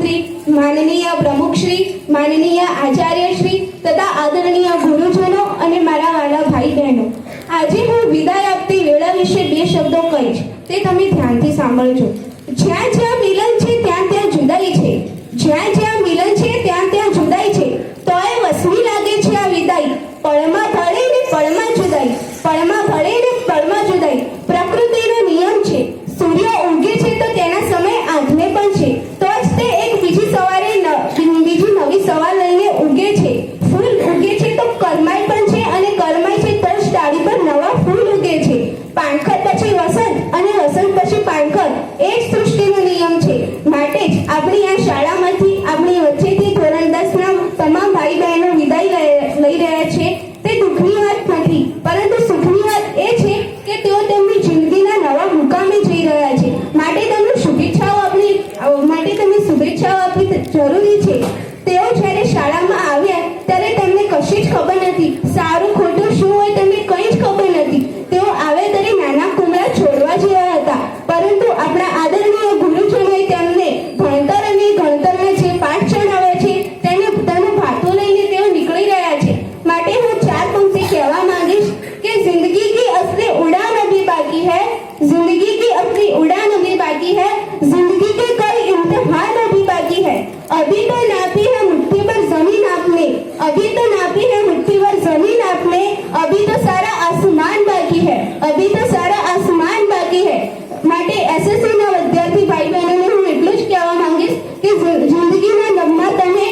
મંત્રી, માનનીય પ્રમુખશ્રી, માનનીય આચાર્યશ્રી તથા આદરણીય ગુરુજનો અને મારા વાલા ભાઈ બહેનો આજે હું વિદાય આપતી વેળા વિશે બે શબ્દો કહીશ. તે તમે ધ્યાનથી સાંભળજો. જ્યાં જ્યાં મિલન છે, ત્યાં ત્યાં જુદાઈ છે. જ્યાં જ્યાં મિલન છે, ત્યાં ત્યાં જુદાઈ છે તોય વસમી લાગે છે આ વિદાય પળમાં ભળે ને પળમાં જુદાઈ પળમાં ભળે ને પળમાં જુદાઈ પ્રકૃતિનો નિયમ છે સૂર્ય ઉગે છે તો તેના સમય આંધળે પણ છે તો જ તે એક બીજી સવારે ન- બીજી નવી સવાર લઈને ઉગે છે ફૂલ ઉગે છે તો કરમાય પણ છે અને કરમાય છે તો જ ડાળી પર નવા ફૂલ ઉગે છે પાનખર પછી વસંત અને વસંત પછી પાનખર એ જ સૃષ્ટિનો નિયમ છે. માટે જ આપણી આ શાળામાંથી આપણી વચ્ચેથી ધોરણ દસના તમામ ભાઈ બહેનો વિદાય લઈ- રહ્યા છે. તે દુઃખની વાત નથી. પરંતુ સુખની વાત એ છે કે તેઓ તેમની જિંદગીના નવા મુકામે જઈ રહ્યા છે. માટે તેમને શુભેચ્છાઓ આપણી, માટે તેમને શુભેચ્છાઓ આપવી જરૂરી છે. આપણા આદરણીય ગુરુજનોએ તેમને ભણતર અને ગણતરના જે પાઠ ચઢાવ્યા છે, તેને તેનું ભાતું લઈને તેઓ નીકળી રહ્યા છે. માટે હું ચાર પંક્તિ કહેવા માંગીશ કે જિંદગી કી અસલી ઉડાન અભી બાકી હૈ? જિંદગી કી અસલી ઉડાન અભી બાકી હૈ? જિંદગી કે કોઈ ઇમ્તિહાન અભી બાકી હૈ? અભી તો નાપી હૈ મુઠ્ઠી પર જમીન આપને. અભી તો નાપી હૈ મુઠ્ઠી પર જમીન આપને. અભી તો સારા આસમાન બાકી હૈ. અભી તો સારા જિંદગીના ગમમાં તમે